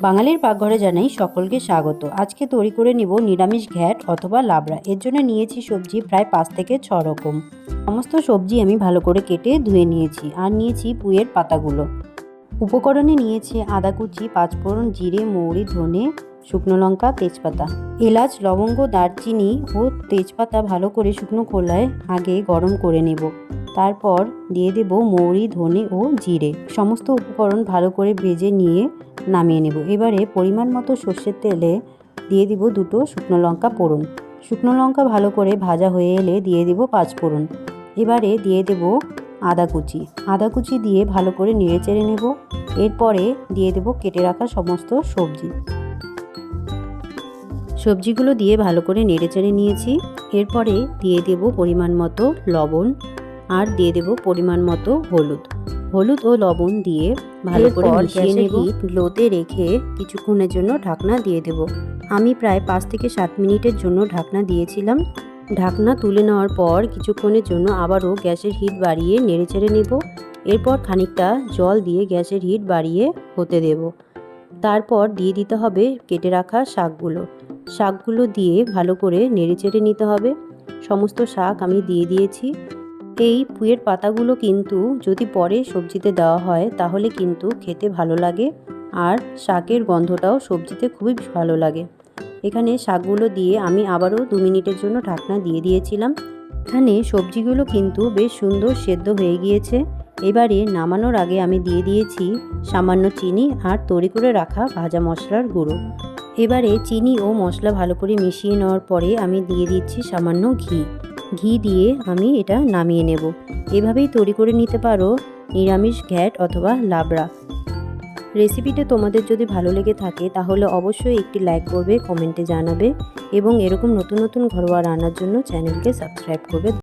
বাঙালির পাকঘরে জানাই সকলকে স্বাগত। আজকে তৈরি করে নিব নিরামিষ ঘ্যাট অথবা লাবড়া। এর জন্য নিয়েছি সবজি প্রায় পাঁচ থেকে ছ রকম। সমস্ত সবজি আমি ভালো করে কেটে ধুয়ে নিয়েছি আর নিয়েছি পুয়ের পাতাগুলো। উপকরণে নিয়েছি আদা কুচি, পাঁচফোড়ন, জিরে, মৌরি, ধনে, শুকনো লঙ্কা, তেজপাতা। এলাচ, লবঙ্গ, দারচিনি ও তেজপাতা ভালো করে শুকনো খোলায় আগে গরম করে নেব। তারপর দিয়ে দেব মৌরি, ধনে ও জিরে। সমস্ত উপকরণ ভালো করে ভেজে নিয়ে নামিয়ে নেব। এবারে পরিমাণ মতো সর্ষের তেলে দিয়ে দিব দুটো শুকনো লঙ্কা পোড়ন শুকনো লঙ্কা ভালো করে ভাজা হয়ে এলে দিয়ে দিব পাঁচ ফোড়ন। এবারে দিয়ে দেব আদা কুচি। আদা কুচি দিয়ে ভালো করে নেড়ে চেড়ে নেব। এরপরে দিয়ে দেব কেটে রাখা সমস্ত সবজি। সবজিগুলো দিয়ে ভালো করে নেড়ে চেড়ে নিয়েছি। এরপরে দিয়ে দেব পরিমাণ মতো লবণ আর দিয়ে দেব পরিমাণ মতো হলুদ। হলুদ ও লবণ দিয়ে ভালো করে মিশিয়ে গ্যাসের নেব। লোতে রেখে কিছুক্ষণের জন্য ঢাকনা দিয়ে দেব। আমি প্রায় পাঁচ থেকে সাত মিনিটের জন্য ঢাকনা দিয়েছিলাম। ঢাকনা তুলে নেওয়ার পর কিছুক্ষণের জন্য আবারও গ্যাসের হিট বাড়িয়ে নেড়ে চেড়ে নেব। এরপর খানিকটা জল দিয়ে গ্যাসের হিট বাড়িয়ে হতে দেব। তারপর দিয়ে দিতে হবে কেটে রাখা শাকগুলো। শাকগুলো দিয়ে ভালো করে নেড়ে চেড়ে নিতে হবে। সমস্ত শাক আমি দিয়ে দিয়েছি। এই পুঁয়ের পাতাগুলো কিন্তু যদি পরে সবজিতে দেওয়া হয়, তাহলে কিন্তু খেতে ভালো লাগে আর শাকের গন্ধটাও সবজিতে খুবই ভালো লাগে। এখানে শাকগুলো দিয়ে আমি আবারও দু মিনিটের জন্য ঢাকনা দিয়ে দিয়েছিলাম। এখানে সবজিগুলো কিন্তু বেশ সুন্দর সেদ্ধ হয়ে গিয়েছে। এবারে নামানোর আগে আমি দিয়ে দিয়েছি সামান্য চিনি আর তৈরি করে রাখা ভাজা মশলার গুঁড়ো। এবারে চিনি ও মশলা ভালো করে মিশিয়ে নেওয়ার পরে আমি দিয়ে দিচ্ছি সামান্য ঘি। ঘি দিয়ে আমি এটা নামিয়ে নেব। এভাবেই তৈরি করে নিতে পারো নিরামিষ ঘ্যাট অথবা লাবড়া। রেসিপিটা তোমাদের যদি ভালো লেগে থাকে তাহলে অবশ্যই একটি লাইক করবে, কমেন্টে জানাবে এবং এরকম নতুন নতুন ঘরোয়া রান্নার জন্য চ্যানেলকে সাবস্ক্রাইব করবে।